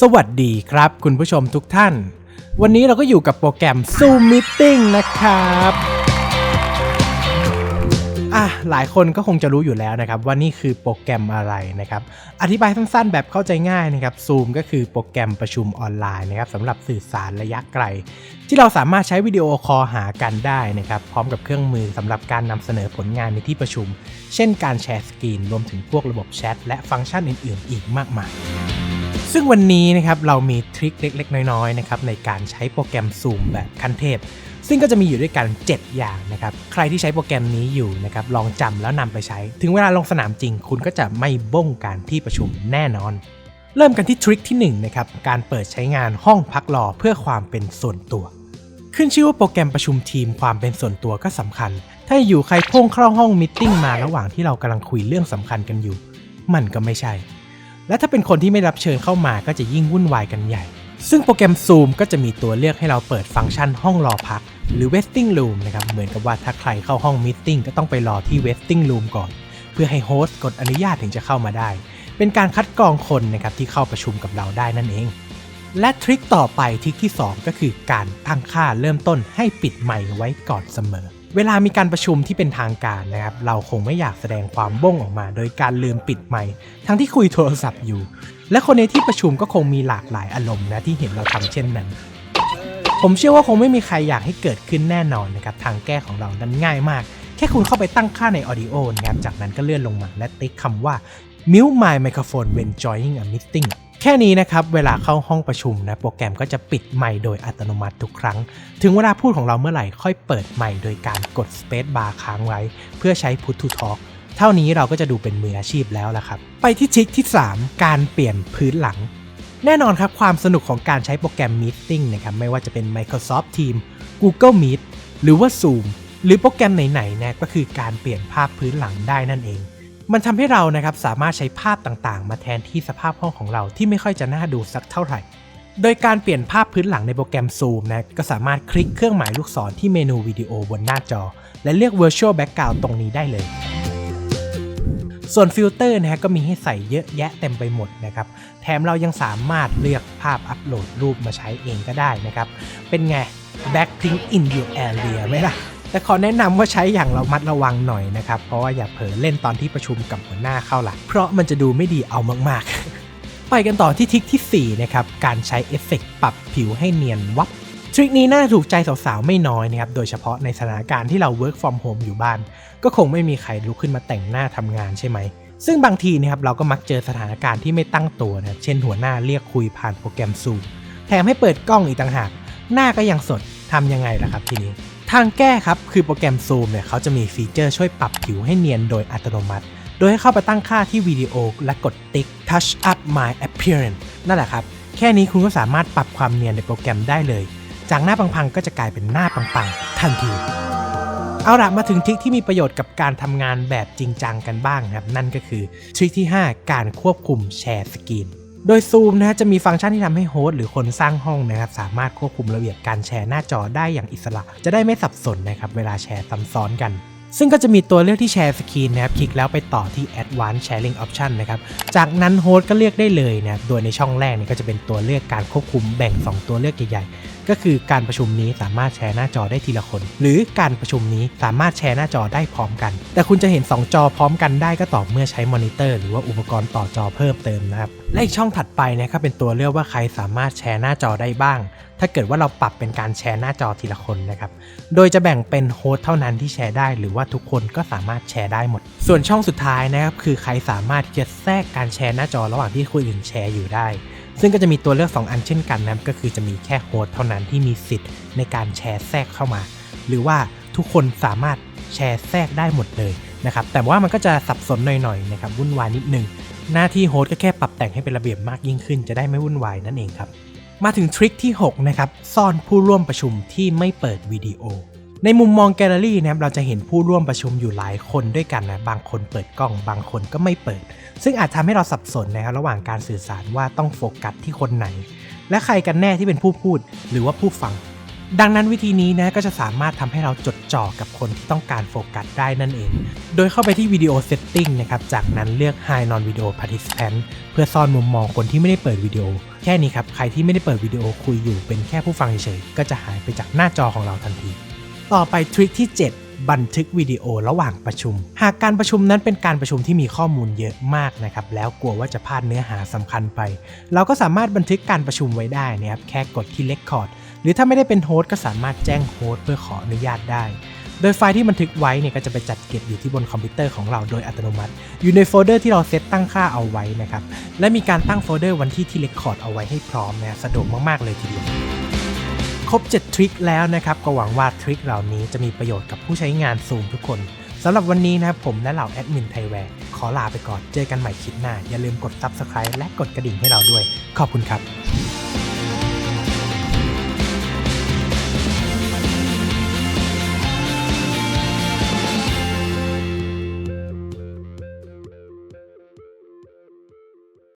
สวัสดีครับคุณผู้ชมทุกท่าน วันนี้เราก็อยู่กับโปรแกรม Zoom Meeting นะครับอะหลายคนก็คงจะรู้อยู่แล้วนะครับว่านี่คือโปรแกรมอะไรนะครับ อธิบายสั้นๆ แบบเข้าใจง่ายนะครับ Zoom ก็คือโปรแกรมประชุมออนไลน์นะครับสำหรับสื่อสารระยะไกล ที่เราสามารถใช้วิดีโอคอลหากันได้นะครับพร้อมกับเครื่องมือสำหรับการนำเสนอผลงานในที่ประชุม เช่นการแชร์สกรีนรวมถึงพวกระบบแชทและฟังก์ชันอื่น ๆ อีกมากมาย ซึ่งวันนี้นะครับเรามีทริคเล็ก ๆ น้อยๆนะครับในการใช้โปรแกรม Zoom แบบขั้นเทพ ซึ่งก็จะมีอยู่ด้วยกัน 7 อย่างนะครับ ใครที่ใช้โปรแกรมนี้อยู่นะครับลองจำแล้วนำไปใช้ ถึงเวลาลงสนามจริง คุณก็จะไม่บ้งการที่ประชุมแน่นอน เริ่มกันที่ทริคที่1นะครับการเปิดใช้งานห้องพักรอเพื่อความเป็นส่วนตัว ขึ้นชื่อว่าโปรแกรมประชุมทีมความเป็นส่วนตัวก็สำคัญ ถ้าอยู่ใครพุ่งเข้าห้องมิทติ้งมาระหว่างที่เรากำลังคุยเรื่องสำคัญกันอยู่ มันก็ไม่ใช่ และถ้าเป็นคนที่ไม่รับเชิญเข้ามาก็จะยิ่งวุ่นวายกันใหญ่ ซึ่งโปรแกรม Zoom ก็จะมีตัวเลือกให้เราเปิดฟังก์ชันห้องรอพัก หรือ waiting room นะครับ เหมือนกับว่าถ้าใครเข้าห้อง meeting ก็ต้องไปรอที่ waiting room ก่อน เพื่อให้โฮสต์กดอนุญาตถึงจะเข้ามาได้ เป็นการคัดกรองคนนะครับที่เข้าประชุมกับเราได้นั่นเอง และทริคต่อไปทริคที่ 2 ก็คือการตั้งค่าเริ่มต้นให้ปิดไมค์ไว้ก่อนเสมอ เวลามีการประชุมที่เป็นทางการนะครับ เราคงไม่อยากแสดงความบ้งออกมา โดยการลืมปิดไมค์ทั้งที่คุยโทรศัพท์อยู่ และคนในที่ประชุมก็คงมีหลากหลายอารมณ์นะที่เห็นเราทำเช่นนั้น ผมเชื่อว่าคงไม่มีใครอยากให้เกิดขึ้นแน่นอนนะครับทางแก้ของเรานั้นง่ายมาก แค่คุณเข้าไปตั้งค่าใน Audio นะครับจากนั้นก็เลื่อนลงมาและติ๊กคำว่า mute my microphone when joining a meeting แค่นี้นะครับ เวลาเข้าห้องประชุมนะ โปรแกรมก็จะปิดไมค์โดยอัตโนมัติทุกครั้ง ถึงเวลาพูดของเราเมื่อไหร่ค่อยเปิดไมค์โดยการกด space bar ค้างไว้ เพื่อใช้ put to talk เท่านี้เราก็จะดูเป็นมืออาชีพแล้วล่ะครับ ไปที่ทริคที่ 3 การเปลี่ยนพื้นหลัง แน่นอนครับความสนุกของการใช้โปรแกรม Meeting นะครับไม่ว่าจะเป็น Microsoft Teams Google Meet หรือว่า Zoom หรือโปรแกรมไหนๆนะก็คือการเปลี่ยนภาพพื้นหลังได้นั่นเอง มันทำให้เรานะครับสามารถใช้ภาพต่างๆ มาแทนที่สภาพห้องของเราที่ไม่ค่อยจะน่าดูสักเท่าไหร่ โดยการเปลี่ยนภาพพื้นหลังในโปรแกรม Zoom นะก็สามารถคลิกเครื่องหมายลูกศรที่เมนูวิดีโอบนหน้าจอ และเลือก Virtual Background ตรงนี้ได้เลยส่วนฟิลเตอร์นะฮะก็มีให้ใส่เยอะแยะเต็มไปหมดนะครับ แถมเรายังสามารถเลือกภาพอัปโหลดรูปมาใช้เองก็ได้นะครับ เป็นไง Backpink in your area ไหมล่ะ แต่ขอแนะนำว่าใช้อย่างระมัดระวังหน่อยนะครับ เพราะว่าอย่าเผลอเล่นตอนที่ประชุมกับหัวหน้าเข้าละเพราะมันจะดูไม่ดีเอามากๆ ไปกันต่อที่ทริคทีสี่ 4 นะครับ การใช้เอฟเฟกต์ปรับผิวให้เนียนวับทริคนี้น่าถูกใจสาวๆ ไม่น้อยนะครับ โดยเฉพาะในสถานการณ์ที่เรา work from home อยู่บ้าน ก็คงไม่มีใครลุกขึ้นมาแต่งหน้าทำงานใช่ไหม ซึ่งบางทีนะครับเราก็มักเจอสถานการณ์ที่ไม่ตั้งตัวนะเช่นหัวหน้าเรียกคุยผ่านโปรแกรม Zoom แถมให้เปิดกล้องอีกต่างหาก หน้าก็ยังสดทำยังไงล่ะครับทีนี้ ทางแก้ครับ คือโปรแกรม Zoom เนี่ยเขาจะมีฟีเจอร์ช่วยปรับผิวให้เนียนโดยอัตโนมัติ โดยให้เข้าไปตั้งค่าที่วิดีโอและกดติ๊ก touch up my appearance นั่นแหละครับ แค่นี้คุณก็สามารถปรับความเนียนในโปรแกรมได้เลย จากหน้าปังๆก็จะกลายเป็นหน้าปังๆ ทันที เอาละมาถึงทริคที่มีประโยชน์กับการทำงานแบบจริงจังกันบ้างครับ นั่นก็คือทริคที่ 5 การควบคุมแชร์สกรีน โดย Zoom นะจะมีฟังก์ชันที่ทำให้โฮสต์หรือคนสร้างห้องนะครับสามารถควบคุมระเบียบการแชร์หน้าจอได้อย่างอิสระ จะได้ไม่สับสนนะครับเวลาแชร์ซ้ำซ้อนกัน ซึ่งก็จะมีตัวเลือกที่แชร์สกรีนนะครับคลิกแล้วไปต่อที่ Advanced Sharing Option นะครับจากนั้นโฮสต์ก็เลือกได้เลยนะครับโดยในช่องแรกเนี่ยก็จะเป็นตัวเลือกการควบคุมแบ่ง 2 ตัวเลือกใหญ่ๆก็คือการประชุมนี้สามารถแชร์หน้าจอได้ทีละคน หรือการประชุมนี้สามารถแชร์หน้าจอได้พร้อมกัน แต่คุณจะเห็น 2 จอพร้อมกันได้ก็ต่อเมื่อใช้มอนิเตอร์หรือว่าอุปกรณ์ต่อจอเพิ่มเติมนะครับและอีกช่องถัดไปนะครับเป็นตัวเลือกว่าใครสามารถแชร์หน้าจอได้บ้าง ถ้าเกิดว่าเราปรับเป็นการแชร์หน้าจอทีละคนนะครับโดยจะแบ่งเป็นโฮสเท่านั้นที่แชร์ได้ หรือว่าทุกคนก็สามารถแชร์ได้หมด ส่วนช่องสุดท้ายนะครับคือใครสามารถที่จะแทรกการแชร์หน้าจอระหว่างที่คนอื่นแชร์อยู่ได้ ซึ่งก็จะมีตัวเลือก 2 อันเช่นกันนะครับก็คือจะมีแค่โฮสเท่านั้นที่มีสิทธิ์ในการแชร์แทรกเข้ามา หรือว่าทุกคนสามารถแชร์แทรกได้หมดเลยนะครับแต่ว่ามันก็จะสับสนหน่อยๆนะครับวุ่นวายนิดนึง หน้าที่โฮสก็แค่ปรับแต่งให้เป็นระเบียบมากยิ่งขึ้น จะได้ไม่วุ่นวายนั่นเองครับมาถึงทริคที่6นะครับซ่อนผู้ร่วมประชุมที่ไม่เปิดวิดีโอ ในมุมมองแกลเลอรี่นะครับเราจะเห็นผู้ร่วมประชุมอยู่หลายคนด้วยกันนะบางคนเปิดกล้อง บางคนก็ไม่เปิด ซึ่งอาจทำให้เราสับสนนะครับระหว่างการสื่อสารว่าต้องโฟกัสที่คนไหน และใครกันแน่ที่เป็นผู้พูดหรือว่าผู้ฟัง ดังนั้นวิธีนี้นะก็จะสามารถทำให้เราจดจ่อกับคนที่ต้องการโฟกัสได้นั่นเอง โดยเข้าไปที่วิดีโอเซตติ้งนะครับจากนั้นเลือก High Non Video Participant เพื่อซ่อนมุมมองคนที่ไม่ได้เปิดวิดีโอ แค่นี้ครับใครที่ไม่ได้เปิดวิดีโอคุยอยู่เป็นแค่ผู้ฟังเฉยๆก็จะหายไปจากหน้าจอของเราทันที ต่อไปทริคที่ 7 บันทึกวิดีโอระหว่างประชุม หากการประชุมนั้นเป็นการประชุมที่มีข้อมูลเยอะมากนะครับ แล้วกลัวว่าจะพลาดเนื้อหาสำคัญไป เราก็สามารถบันทึกการประชุมไว้ได้นะครับแค่กดที่ Record หรือถ้าไม่ได้เป็นโฮสต์ก็สามารถแจ้งโฮสต์เพื่อขออนุญาตได้ โดยไฟล์ที่บันทึกไว้เนี่ยก็จะไปจัดเก็บอยู่ที่บนคอมพิวเตอร์ของเราโดยอัตโนมัติ อยู่ในโฟลเดอร์ที่เราเซตตั้งค่าเอาไว้นะครับ และมีการตั้งโฟลเดอร์วันที่ที่ Record เอาไว้ให้พร้อมนะสะดวกมากๆเลยทีเดียว ครบ 7 ทริคแล้วนะครับ ก็หวังว่าทริคเหล่านี้จะมีประโยชน์กับผู้ใช้งานซูมทุกคน สำหรับวันนี้นะครับผมและเหล่าแอดมินไทยแวร์ขอลาไปก่อน เจอกันใหม่คลิปหน้า อย่าลืมกด Subscribe และกดกระดิ่งให้เราด้วย ขอบคุณครับ